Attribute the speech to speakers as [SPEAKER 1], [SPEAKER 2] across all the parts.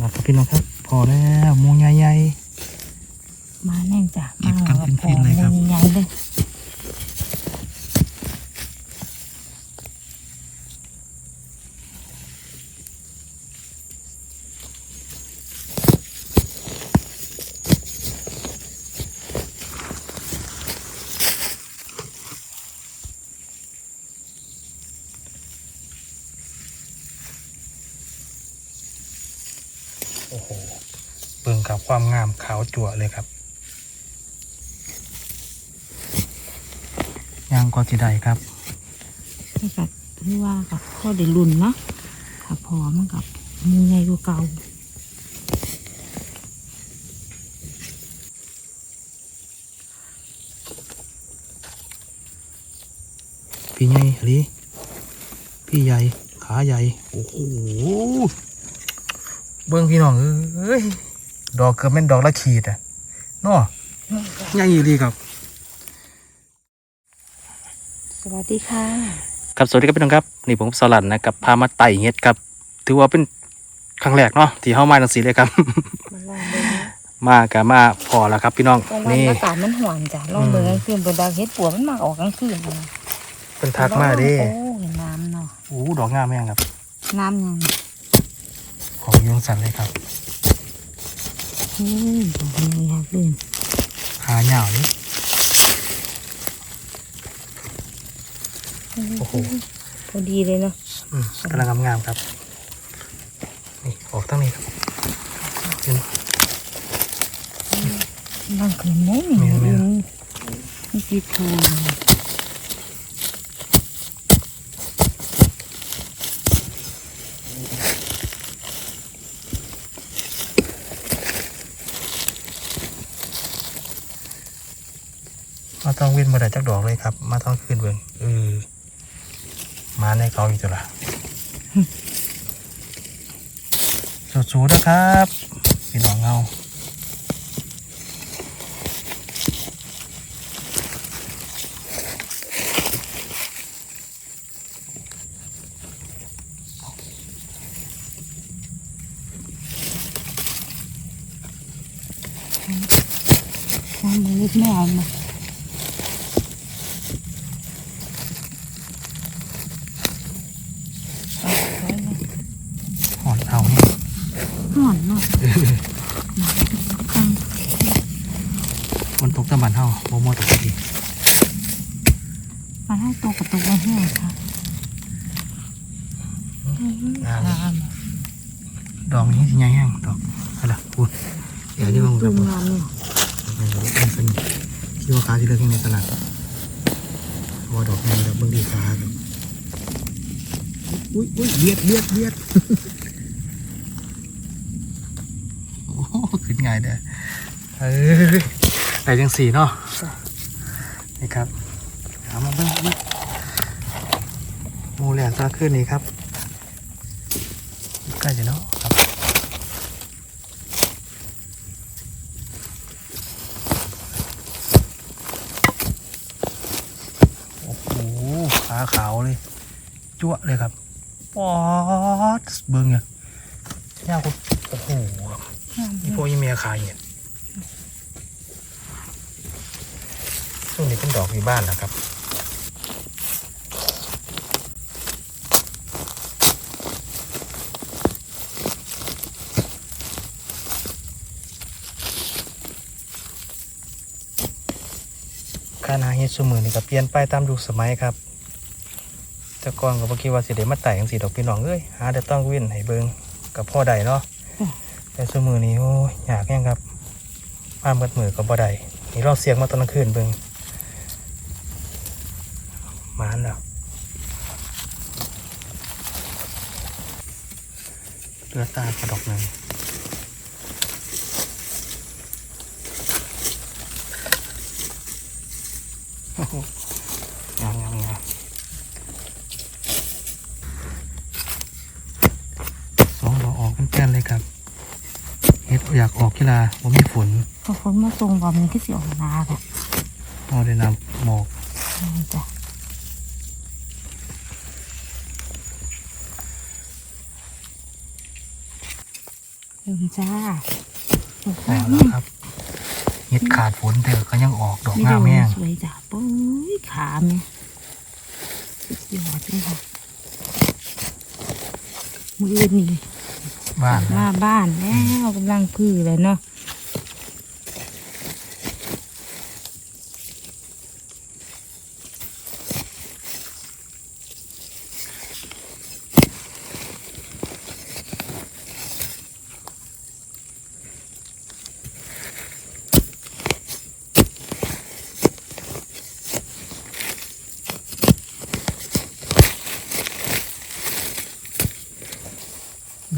[SPEAKER 1] มาครับพี่น้องครับ พอแล้วหมูใหญ่
[SPEAKER 2] มาแน่งจ้ะ
[SPEAKER 1] เก็บกันเป็นพินเลยครับ
[SPEAKER 2] ใหญ่ๆเลย
[SPEAKER 1] ๆโอ้โหเบิ่งกับ ความงามขาวจั่วเลยครับย่างก็จะได้ครับ
[SPEAKER 2] นี่ก็ที่ว่ากับพ่อได้รุ่นเนาะถ้าพอมันกับมูใหญ่กว่าเก่า
[SPEAKER 1] พี่ใหญ่หลีพี่ใหญ่ ขาใหญ่ โอ้โห เบิ้งพี่น้องเอ้ย ดอกเกือบเป็นดอกละขีดอะเนาะใหญ่อีหลีครับ
[SPEAKER 2] สวัสดีค่ะ
[SPEAKER 1] ครับสวัสดีครับพี่น้องครับ นี่ผมสลันนะครับพามาไต่เห็ดครับ ถือว่าเป็นครั้งแรกเนาะที่เข้ามาจังสีเลยครับ
[SPEAKER 2] มาลองเบิ่งนะ
[SPEAKER 1] มากับมาพอแล้วครับ พี่น้อง
[SPEAKER 2] กลางวัน
[SPEAKER 1] นี่
[SPEAKER 2] อากาศมันหวานจ้ะลองเบิ่งกลางคืนเบิ่งดาวเฮ็ดปัวมันมาออกกลางคืนนะ
[SPEAKER 1] เป็นทักมาเดิ
[SPEAKER 2] โอ้เห็นน้ำเนาะ
[SPEAKER 1] โอ้ดอกงามแม่งครับ
[SPEAKER 2] น้ำยัง
[SPEAKER 1] ของยงสันเลยครับ
[SPEAKER 2] อืมดอกยังอยากเล่น
[SPEAKER 1] หาเหยาวนี่โอ้โห
[SPEAKER 2] พอดีเลยเนาะ
[SPEAKER 1] อืมกำลังงามๆครับ นี่ ออกตั้งนี้ครับเห็น
[SPEAKER 2] นั่งคืนได้
[SPEAKER 1] แม่นๆ
[SPEAKER 2] นี่นี่กีโท
[SPEAKER 1] มาต้องเว้นมาได้จักดอกเลยครับ มาต้องขึ้นเบิ่งเออมาในเขาอีกตัวละสู้ๆนะครับพี่น้องเงา
[SPEAKER 2] น้ำมันนิดแม่เอามาเอาไว้เลย
[SPEAKER 1] หอนเอานี่
[SPEAKER 2] หอนเนาะข้าง
[SPEAKER 1] มันตกตะบันเฮาโมโมตกที
[SPEAKER 2] มาให้ตัวกับตัวแห้งค่ะ
[SPEAKER 1] งาม
[SPEAKER 2] งาม
[SPEAKER 1] ดอกนี้สิใหญ่แห้งดอกอะไรพูดเดี๋ยวที่มึง
[SPEAKER 2] จุ่
[SPEAKER 1] จะ
[SPEAKER 2] ม
[SPEAKER 1] บอก
[SPEAKER 2] งามเนี่ย
[SPEAKER 1] เป็นเป็นที่ว่าขาที่เลือกที่ในตลาดว่าดอกนี้ดอกเบิ้งดีขาครับอุ้ยอุ้ยเบียดเบียดเบียด โอ้โห ขึ้นง่ายเด้อเอ้ยไหนจังสีเนาะนี่ครับเอามาเบิ้งมามูแหลกตาขึ้นนี่ครับใกล้จะเนาะครับโอ้โหขาขาวเลยจั่วเลยครับ ป๊อดเบิ้งเนี่ยยาวกว่าโอ้โห นี่พวกยี่เมียขายเนี่ยช่วงนี้เป็นดอกอยู่บ้านนะครับการหาเห็ดสมือนี่ก็เปลี่ยนไปตามยุคสมัยครับแต่ก่อนก็บ่คิดว่าสิได้มาไต่จังซี่ดอกพี่น้องเอ้ยหาแต่ต้องเว้นให้เบิงกับพ่อใดเนาะ แต่สมือนี้โอ้ยยากแฮงครับมาเบิดมือก็บ่ได้นี่เราเสียงมาตอนกลางคืนเบิงมานแล้วเลือตากระดอกหนึงโอ้โหงามงามงาม สองดอกออกกันแก่นเลยครับเฮ็ด อยากออกกีฬาผมมีฝน
[SPEAKER 2] พอฝนมาส่งบ่มันก็สิออกนาค่ะ
[SPEAKER 1] เอาได้นำหมอก
[SPEAKER 2] นี่จ้ะเริ่มจ้าดอก
[SPEAKER 1] พอ
[SPEAKER 2] งาม
[SPEAKER 1] แล้วครับเฮ็ดขาดฝนเถอะก็ยังออกดอก
[SPEAKER 2] ไม่
[SPEAKER 1] งาม
[SPEAKER 2] โด
[SPEAKER 1] แม่
[SPEAKER 2] น
[SPEAKER 1] ง
[SPEAKER 2] สวยจ้าปุ้ยขาแม่สุดยอดเลยค่ะมืออื่นนี่
[SPEAKER 1] บ้าน
[SPEAKER 2] มาบ้านแล้วกำลังพือเลยเนาะ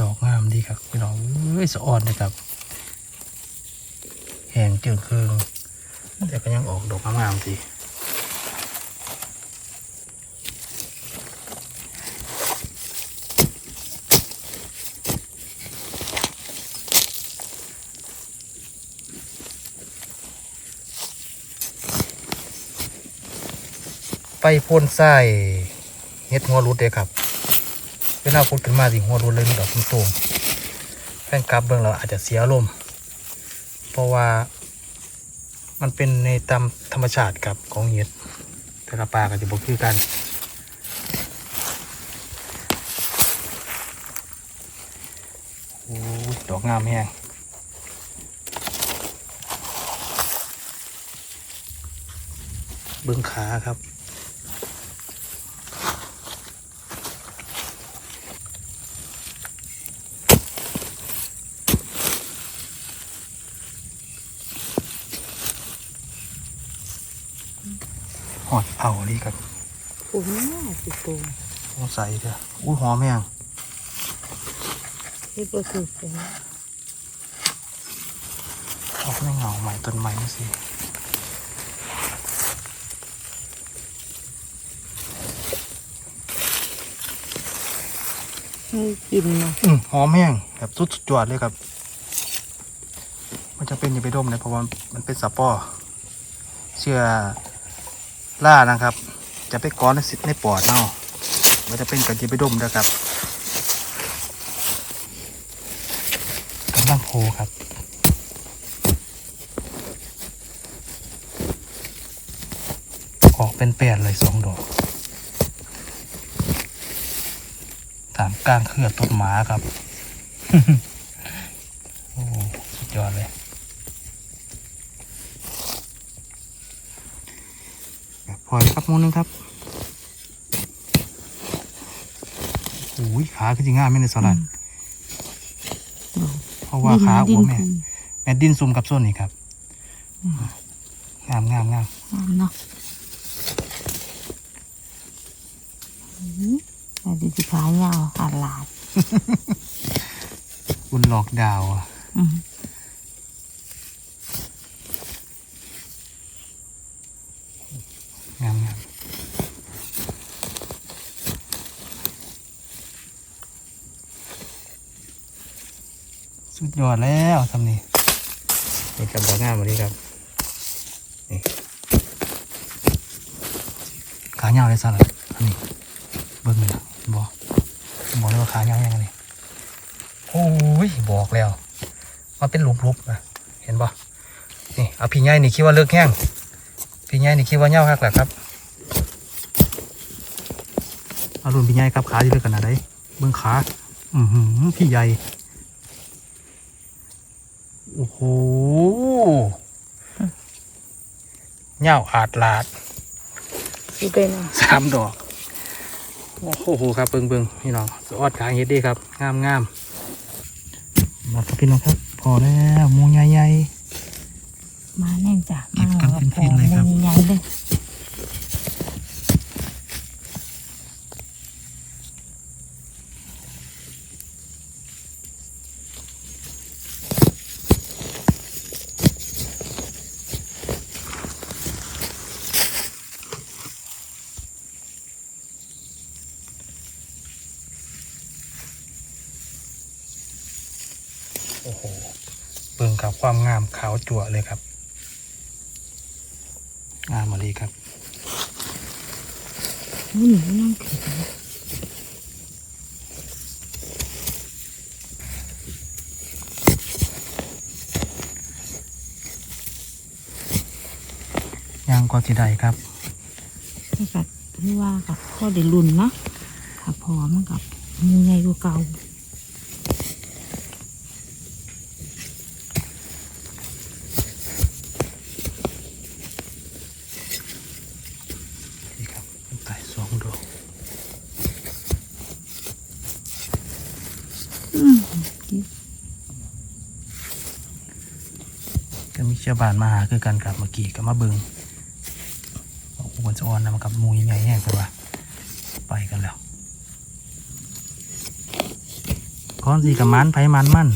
[SPEAKER 1] ดอกงามดีครับพี่น้องเอ้ ยสะอ่อนเลยครับ แห้งจืดเคืองแต่ก็ยังออกดอกงามๆสิไปพ่นไส้เฮ็ดหัวรุดเลยครับ เวลาพุดขึ้นมาสิหัวรุนเลยมีดอกตุ่ม ฟนคลับเบิ่งเราอาจจะเสียลมณ์เพราะว่ามันเป็นในตามธรรมชาติครับของเห็ดแต่กับปลาก็จะบอกคือกันโอ้ดอกงามแห้งเบิ่งขาครับ หอ ดเผานี่ครับ
[SPEAKER 2] ปุ้มน่าสิโต
[SPEAKER 1] โอ้ใส่เถอะอุ้ยหอมแม่ง
[SPEAKER 2] เฮ็ดบ่ถูกเลย
[SPEAKER 1] ออกไม่เหงาใหม่ต้นไม้นี่สิ
[SPEAKER 2] ให้กินเนาะ
[SPEAKER 1] อืมหอมแห้งแบบสุดจวดเลยครับ มันจะเป็นอย่าไปดมเลยเพราะว่ามันเป็นสปอร์เชื่อ ล่านะครับ จะไปก้อนในสิในปอดเนาะมันจะเป็นกันที่ไปดมนะครับกำลังโพครับออกเป็นแปดเลยสองดอกถามกลางเครือต้นหมาครับ โอ้โหสุดยอดเลยแบบพ ลอยครับมูนึงครับโอ้ยขาคือจริงง่ายไม่ในสลัดเพราะว่าขาอ้วนแม่
[SPEAKER 2] ดิน
[SPEAKER 1] แม่ดินซุ่มกับส้นนี่ครับงามงามงาม
[SPEAKER 2] งามเนาะอืมแต่ดิสิขายาวขาดหลาย
[SPEAKER 1] คุณหลอกดาวอะ
[SPEAKER 2] อืม
[SPEAKER 1] งามงาม สุดยอดแล้วทำนี่นี่ครับดอกงามมาดีครับนี่ขาเงาเลยสลัดอันนี้เบิ้งเลยนะบอกบอกเลยว่าขาเงายังไงนี่โอ้ยบอกแล้วมันเป็นหลุมๆนะเห็นปะนี่เอาพี่ใหญ่นี่คิดว่าเลิกแห้งพี่ใหญ่นี่คิดว่าเงาคักแหละครับเอารุ่นพี่ใหญ่ครับขาที่เลือกกันอะไรเบื้องขาอือหือพี่ใหญ่ โอ้โหเงาอาดลาด
[SPEAKER 2] สิเป็นเนาะ
[SPEAKER 1] สามดอก โอ้โหครับเบิงเบิงพี่น้องสอดขางเฮ็ดดีครับ งามงามมาครับพี่น้องครับ พอแล้วหมูใหญ่
[SPEAKER 2] มาแน่นจ้ะ
[SPEAKER 1] เก็บกันเป็นฟินเลยครับ
[SPEAKER 2] ใหญ่ๆเลย
[SPEAKER 1] โอ้โหเบิ่งครับความงามขาวจั่วเลยครับ งามมาลีครับ
[SPEAKER 2] นู่นนั่งขึ้น
[SPEAKER 1] ยางกว่าได้ครับ
[SPEAKER 2] ก็นี่ว่าครับพ่อเดลุ่นเนาะค่ะพอมันกับมือไงกูเก่า
[SPEAKER 1] ก็มีเชื้อบานมาหาคือกันครับเมื่อกี้ก็มาเบิงบอกอุบลสะออนนะมันกับหมูใหญ่แห้งกันว่าไปกันแล้วก้อนสีกับมันไผมันมัน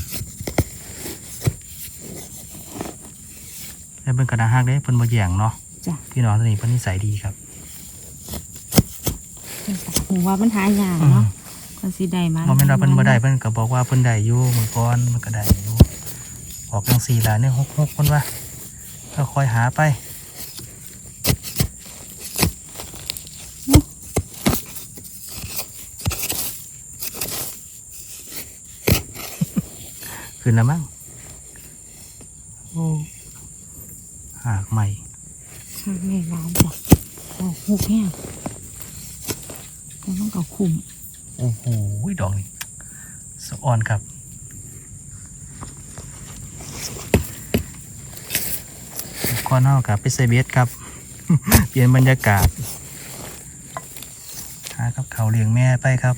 [SPEAKER 1] แล้วเป็นกระดาษหักเด้เพิ่นบ่แย่งเนาะ
[SPEAKER 2] จ้ะ
[SPEAKER 1] พี่น้องตัวนี้เพิ่นนิสัยดีครับ
[SPEAKER 2] หูว่ามันหายากเนาะ ก็สิได้มา
[SPEAKER 1] บ่แม่นว่าเพิ่นบ่ได้เพิ่นก็บอกว่าเพิ่นได้อยู่มื้อก่อนมันก็ได้อยู่ออกจังซี่ล่ะเนี่ยฮกๆเพิ่นว่าก็คอยหาไปขึ้นแล้วมั้งโอ้หากใหม่
[SPEAKER 2] หากแม่ร้านจ้ะออกหูแห้งแต่มันก็คุม
[SPEAKER 1] โอ้โหดอกนี้สะออนครับก้อนเท่ากับไปเซเบสครับ เปลี่ยนบรรยากาศหากับเขาเลี้ยงแม่ไปครับ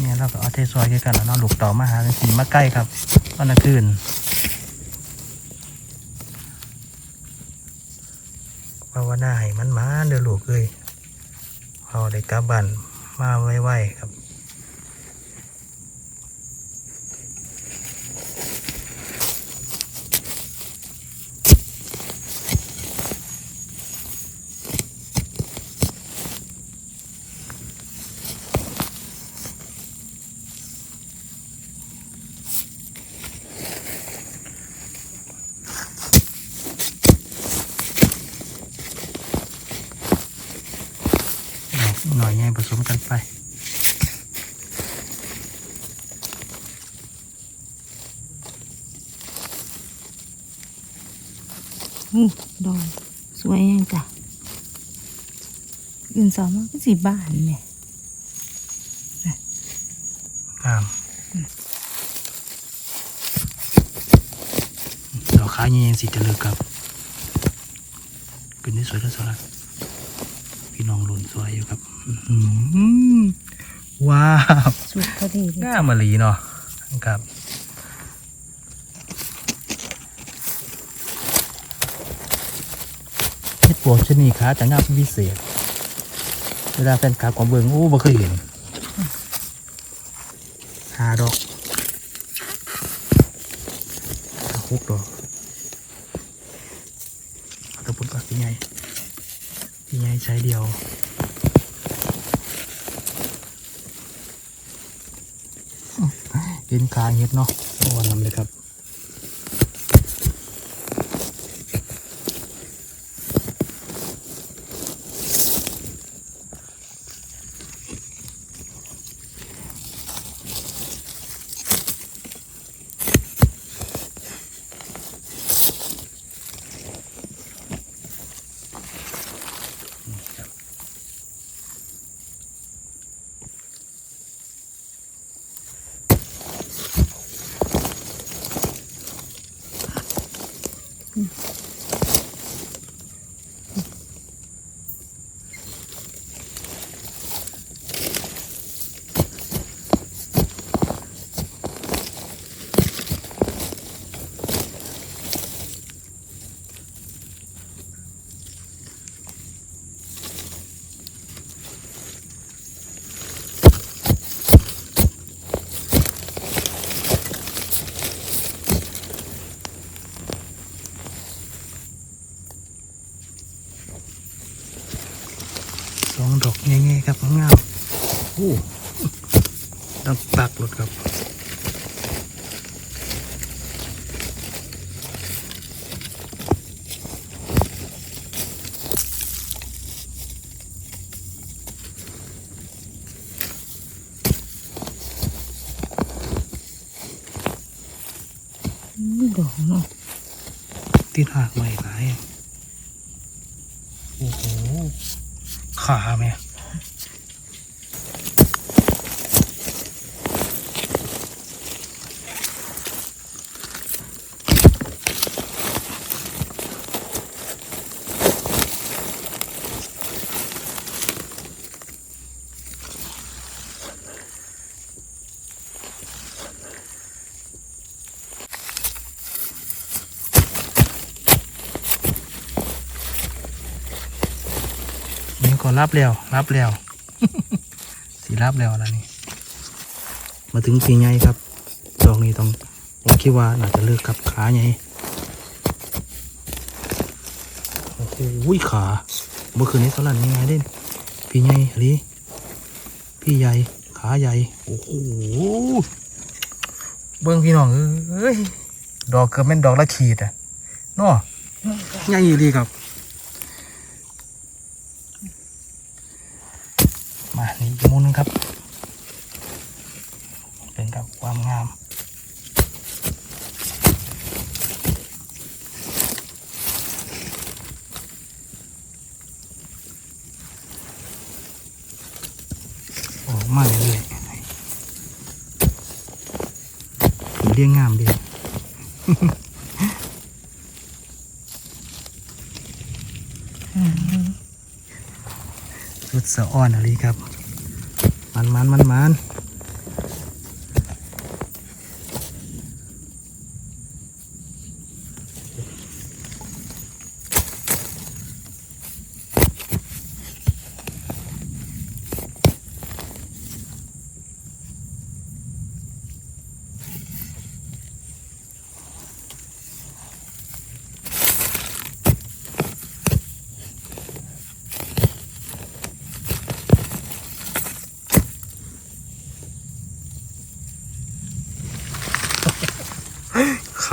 [SPEAKER 1] เนี่ยเราก็เอาเทซอยกันแล้วเนาะลูกต่อมาหากินมาใกล้ครับวันละคืน ภาว นาให้มันมาเด้อลูกเอ้ยเอาได้กลับบ้านมาไวๆครับ หน่อยใหญ่ผสมกันไป
[SPEAKER 2] อู้ดอกสวยแห้งจ้ะอื่นสองมันก็สีบานเนี่ย
[SPEAKER 1] งามดอกขาเงี้ยงสิจะเลิกครับเป็นที่สวยที่สุดละพี่น้องหลุนสวยอยู่ครับอื้อหือ ว้าว
[SPEAKER 2] สุดพอดีเลย
[SPEAKER 1] งามมาลีเนาะครับเฮ็ดปวกชะนีขาจะงามเป็นพิเศษ เวลาแฟนคลับของเบิงโอ้บ่เคยเห็นหาดอกหาหกดอกเอาแตะปุ่นก่อนพี่ใหญ่พี่ใหญ่ใช้เดียว เห็นเห็ดเนาะอ่อนนำเลยครับ สองดอกง่ายๆครับงามๆโอ้ต้องตักรถครับ
[SPEAKER 2] นี่ดอกเนาะ
[SPEAKER 1] ติดหักใหม่หลายโอ้โหขาไหม รับแล้วรับแล้วสีรับแล้วนะนี่มาถึงปีไงครับดอกนี้ต้องผมคิดว่าน่าจะเลิกกับขาไงโอ้โหขาเมื่อคืนนี้เท่านั้นยังไงเด่นพี่ใหญ่หรือพี่ใหญ่ขาใหญ่โอ้โหเบิ้งพี่น้องเอ้ยดอกเกือบเป็นดอกละขีดอะเนาะใหญ่ดีครับ มานี่อีกมุมหนึงครับ เป็นกับความงาม ออกมาเรื่อยๆ เรียงงามดีสุดสะอ่อนอะไรครับ มันมันมันมัน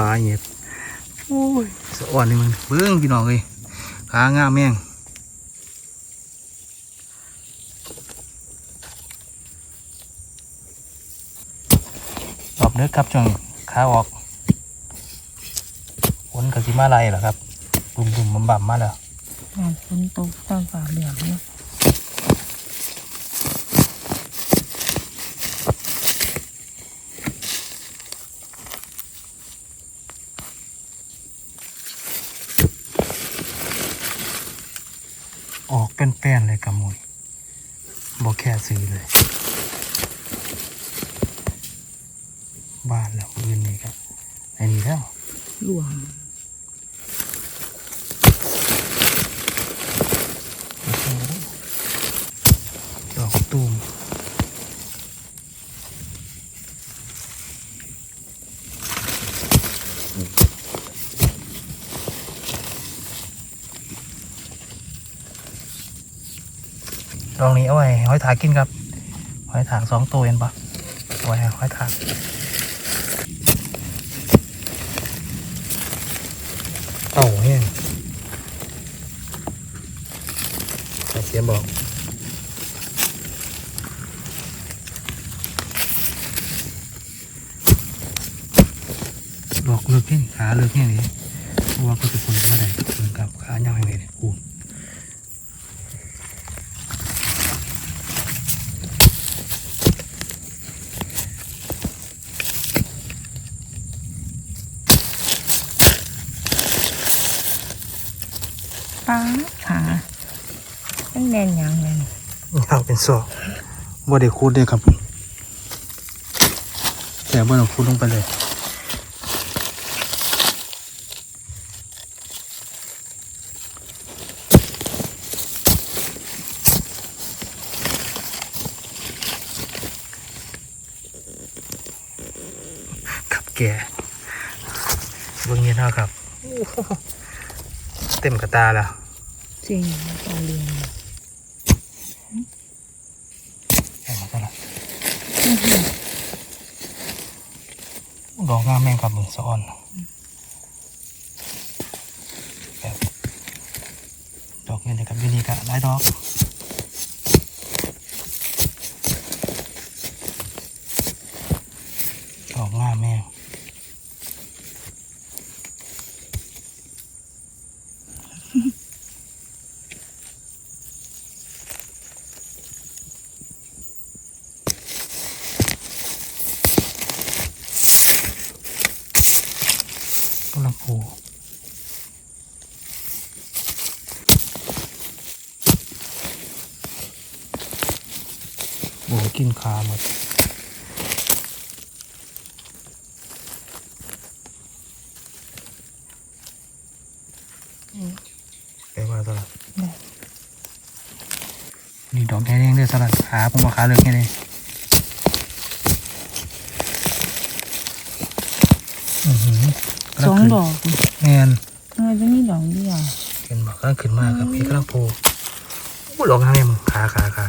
[SPEAKER 1] ขาเหยียดโอ้ยสะอ่อนนี่มันเบิ้งพี่น้องเลยขางามแม่งรอบเด้อครับจังขาออกฝนกสิมาไรเหรอครับบุ่มบุ่มบั่มบั่มมาแล้ว
[SPEAKER 2] งานฝนตกตอนฝ่าเหลืองเนา
[SPEAKER 1] ออกเป็นแป้นเลยกับมุยบอกแค่ซื้อเลย บ้านแล้วอื่นนี่ครับไอ้นี่แล้ว
[SPEAKER 2] หลวง
[SPEAKER 1] โอ้โหดอกตูมดอกนี้เอาไว้ หอยถากกินครับ หอยถากสองตัวเองปะเอาไว้ให้หอยถากเต่าแห้งเสียบอกดอกเลือกแห้งขาเลือกแห้งนี่เพราะว่าก็จะคนมาได้เพิ่นกับขาเงาแห้งเลยกู
[SPEAKER 2] ป้าขาเป็นแดนหยังเลย
[SPEAKER 1] ยาวเป็น ซอกบ่ได้คูดเลยครับ แต่บ่ต้องคูดลงไปเลยขับแก่เบิ่งเงี้ยเท่าครับโอ้โหเต็มกระตาแล้ว
[SPEAKER 2] จริงตาเรียน
[SPEAKER 1] แข่งมาซะละ ดอกงามแม่งครับมึงสะอ่อนแบบดอกเงินกับยูนิกะหลายดอกดอกงามแม่ง โอ้กิ นขาหมดไปว่าสลัด
[SPEAKER 2] ได้
[SPEAKER 1] นี่ดอกแดงๆเด้อสลัดขาผมบอกขาเลือกแค่นี้อือหือ
[SPEAKER 2] สองดอก
[SPEAKER 1] แมน
[SPEAKER 2] ทำไมจะมีดอกเดียว
[SPEAKER 1] เห็นบอกกำลังขึ้นมาครับพี่กำลังโผล่โอ้หลอกทางนี้มึงขาขาขา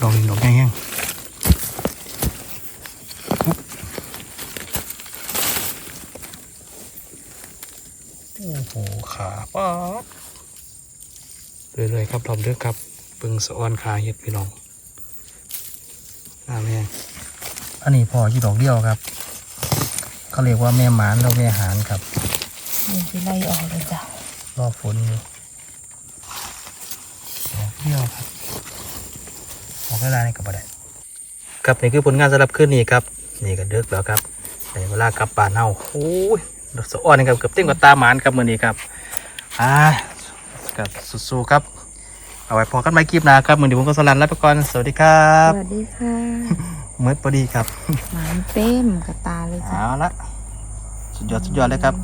[SPEAKER 1] ดอก หนึ่งดอกแห้งๆปุ๊บโอ้โห ขาป๊าดเรื่อยๆครับรอบเด้อครับเบิ่งสะออนขาเห็ดพี่น้องหน้าแม่งอันนี้พออยู่ดอกเดียวครับ เขาเรียกว่าแม่หมานแล้วแม่หานครับ
[SPEAKER 2] นี่สิไล่ออกเลยจ้ะ
[SPEAKER 1] รอฝนอยู่ดอกเดียวครับ ออกได้ในกับอะไรครับนี่คือผลงานสำหรับคืนนี้ครับนี่ก็เดึกแล้วครับในเวลากลับบ้านเฮาโอ้ยดอกสะอ้อนนี่ครับเกือบเต็มกับตาหมานครับมื้อนี้ครับอ่ากับสู้ๆครับ เอาไว้พอกันใหม่คลิปหน้าครับมื้อนี้ผมก็สลันแล้วไปก่อนสวัสดีครั
[SPEAKER 2] ส
[SPEAKER 1] บ
[SPEAKER 2] วัสดีค่ะ
[SPEAKER 1] เมื่อพอดีครับ
[SPEAKER 2] หมานเต็มกระตาเลยจ้ะ
[SPEAKER 1] เอาละสุดยอดสุดยอดเลยครับ